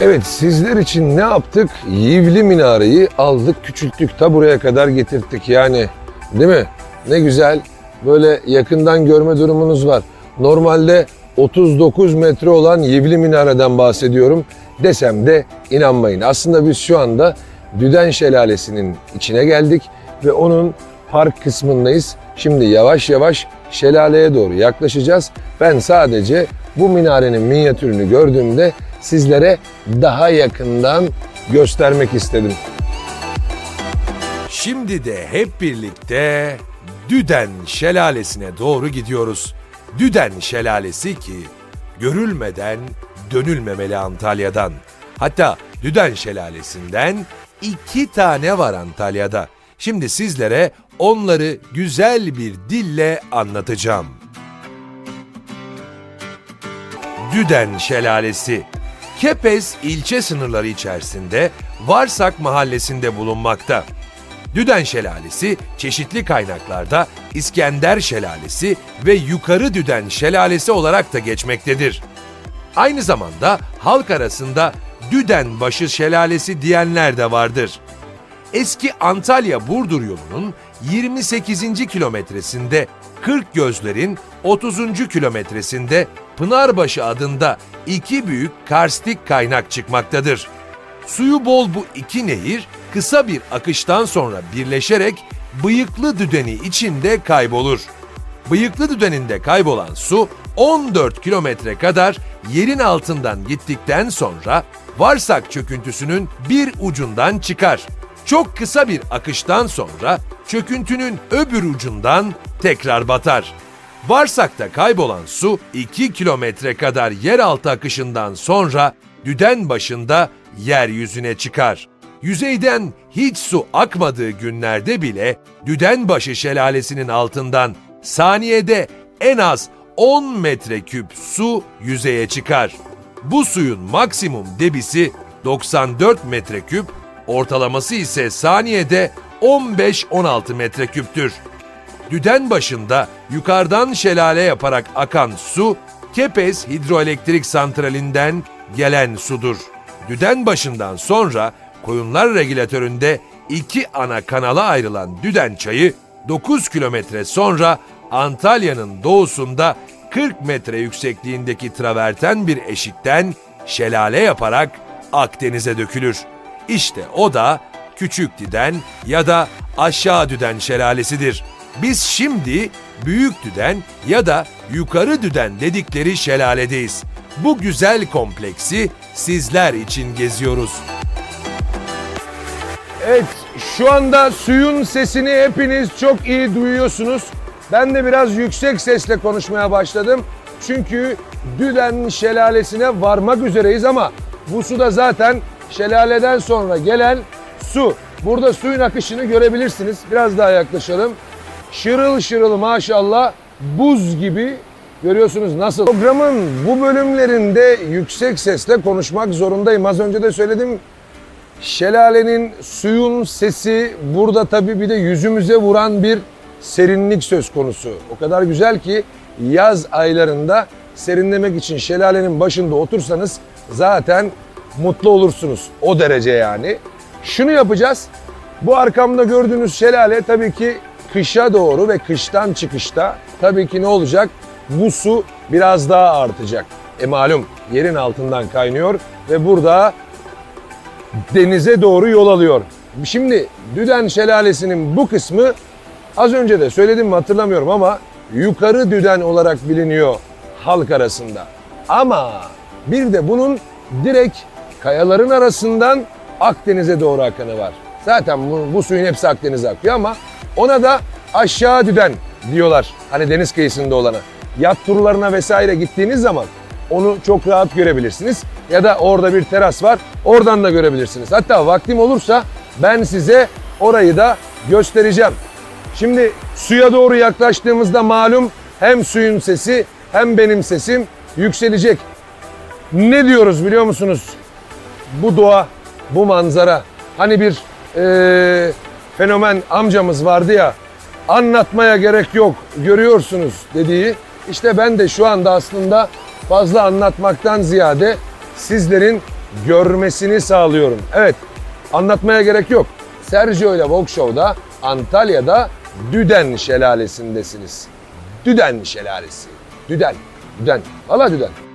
Evet sizler için ne yaptık? Yivli minareyi aldık küçülttük ta buraya kadar getirttik yani değil mi? Ne güzel böyle yakından görme durumunuz var. Normalde 39 metre olan Yivli minareden bahsediyorum desem de inanmayın. Aslında biz şu anda Düden Şelalesi'nin içine geldik ve onun park kısmındayız. Şimdi yavaş yavaş şelaleye doğru yaklaşacağız. Ben sadece bu minarenin minyatürünü gördüğümde sizlere daha yakından göstermek istedim. Şimdi de hep birlikte Düden Şelalesi'ne doğru gidiyoruz. Düden Şelalesi ki görülmeden dönülmemeli Antalya'dan. Hatta Düden Şelalesi'nden iki tane var Antalya'da. Şimdi sizlere onları güzel bir dille anlatacağım. Düden Şelalesi Kepez ilçe sınırları içerisinde Varsak mahallesinde bulunmakta. Düden Şelalesi çeşitli kaynaklarda İskender Şelalesi ve Yukarı Düden Şelalesi olarak da geçmektedir. Aynı zamanda halk arasında Düden Başı Şelalesi diyenler de vardır. Eski Antalya-Burdur yolunun 28. kilometresinde 40 gözlerin 30. kilometresinde Pınarbaşı adında iki büyük karstik kaynak çıkmaktadır. Suyu bol bu iki nehir kısa bir akıştan sonra birleşerek Bıyıklı Düdeni içinde kaybolur. Bıyıklı Düdeni'nde kaybolan su 14 kilometre kadar yerin altından gittikten sonra Varsak çöküntüsünün bir ucundan çıkar. Çok kısa bir akıştan sonra çöküntünün öbür ucundan tekrar batar. Varsak'ta kaybolan su 2 kilometre kadar yeraltı akışından sonra düden başında yeryüzüne çıkar. Yüzeyden hiç su akmadığı günlerde bile Düdenbaşı şelalesinin altından saniyede en az 10 metreküp su yüzeye çıkar. Bu suyun maksimum debisi 94 metreküp, ortalaması ise saniyede 15-16 metreküptür. Düden başında yukarıdan şelale yaparak akan su, Kepez Hidroelektrik Santralinden gelen sudur. Düden başından sonra Koyunlar Regülatörü'nde iki ana kanala ayrılan Düden Çayı 9 kilometre sonra Antalya'nın doğusunda 40 metre yüksekliğindeki traverten bir eşikten şelale yaparak Akdeniz'e dökülür. İşte o da Küçük Düden ya da Aşağı Düden şelalesidir. Biz şimdi Büyük Düden ya da Yukarı Düden dedikleri şelaledeyiz. Bu güzel kompleksi sizler için geziyoruz. Evet şu anda suyun sesini hepiniz çok iyi duyuyorsunuz. Ben de biraz yüksek sesle konuşmaya başladım. Çünkü Düden şelalesine varmak üzereyiz ama bu su da zaten şelaleden sonra gelen su. Burada suyun akışını görebilirsiniz. Biraz daha yaklaşalım. Şırıl şırıl maşallah buz gibi görüyorsunuz nasıl. Programın bu bölümlerinde yüksek sesle konuşmak zorundayım. Az önce de söyledim Şelalenin suyun sesi burada tabii bir de yüzümüze vuran bir serinlik söz konusu. O kadar güzel ki yaz aylarında serinlemek için şelalenin başında otursanız zaten mutlu olursunuz. O derece yani. Şunu yapacağız. Bu arkamda gördüğünüz şelale tabii ki kışa doğru ve kıştan çıkışta tabii ki ne olacak? Bu su biraz daha artacak. E malum yerin altından kaynıyor ve burada denize doğru yol alıyor. Şimdi Düden Şelalesi'nin bu kısmı az önce de söyledim mi hatırlamıyorum ama yukarı Düden olarak biliniyor halk arasında. Ama bir de bunun direkt kayaların arasından Akdeniz'e doğru akanı var. Zaten bu, bu suyun hepsi Akdeniz'e akıyor ama ona da aşağı Düden diyorlar. Hani deniz kıyısında olana. Yat turlarına vesaire gittiğiniz zaman onu çok rahat görebilirsiniz. Ya da orada bir teras var. Oradan da görebilirsiniz. Hatta vaktim olursa ben size orayı da göstereceğim. Şimdi suya doğru yaklaştığımızda malum hem suyun sesi hem benim sesim yükselecek. Ne diyoruz biliyor musunuz? Bu doğa, bu manzara. Hani bir eee, fenomen amcamız vardı ya, anlatmaya gerek yok, görüyorsunuz dediği. İşte ben de şu anda aslında fazla anlatmaktan ziyade sizlerin görmesini sağlıyorum. Evet, anlatmaya gerek yok. Sergio ile Vogue Show'da Antalya'da Düden Şelalesi'ndesiniz. Düden Şelalesi. Düden. Düden. Valla Düden.